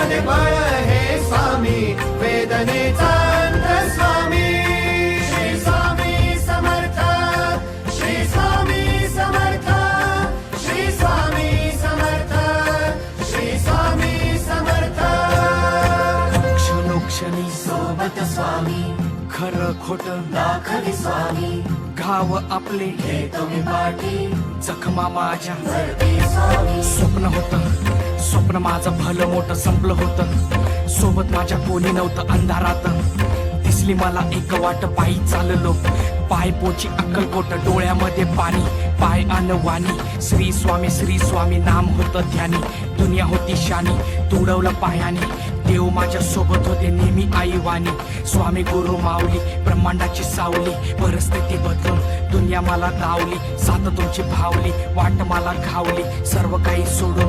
कष्टामध्ये बळ हे स्वामी. वेदनेचा अंत स्वामी. श्री स्वामी समर्थ. श्री स्वामी समर्थ. श्री स्वामी समर्थ. श्री स्वामी समर्थ. क्षणोक्षणी सोबत स्वामी. खरं खोट दाखवी स्वामी. घाव आपले हे तुम्ही पाठी. जखमा माझ्या. स्वामी. स्वप्न होत. स्वप्न माझं भलं मोठं संपलं होतं. सोबत माझ्या कोणी नव्हतं अंधारात. दिसली मला एक वाट पायी चाललो. पाय पोची अक्कलकोट डोळ्यामध्ये पाणी. पाय अन वाणी श्री स्वामी श्री स्वामी नाम होतं ध्यानी. दुनिया होती शानी तुडवलं पायाने. देव माझ्या सोबत होते नेहमी आई वाणी स्वामी गुरु माऊली ब्रह्मांडाची सावली. परिस्थिती बदलून दुनिया मला दावली साथ तुमची भावली वाट मला घावली सर्व काही सोडून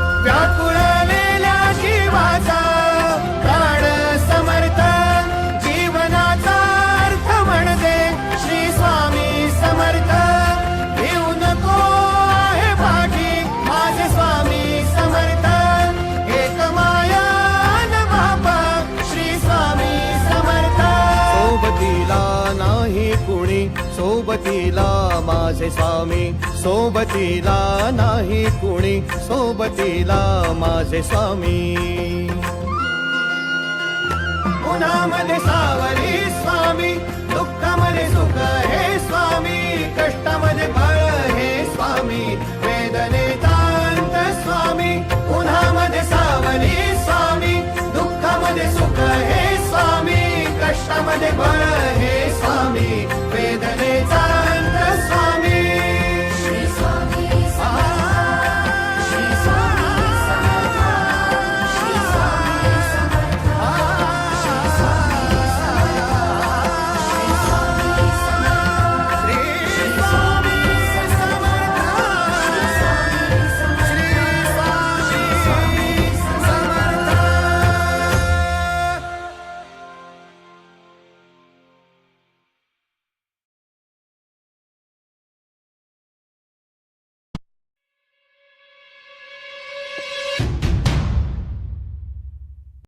सोबतीला माझे स्वामी सोबतीला नाही कुणी सोबतीला माझे स्वामी. उन्हामध्ये सावरी स्वामी दुःखामध्ये सुख हे स्वामी कष्टामध्ये फळ हे स्वामी वेदनेचा अंत स्वामी. उन्हामध्ये सावरी स्वामी दुःखामध्ये सुख हे स्वामी कष्टामध्ये फळ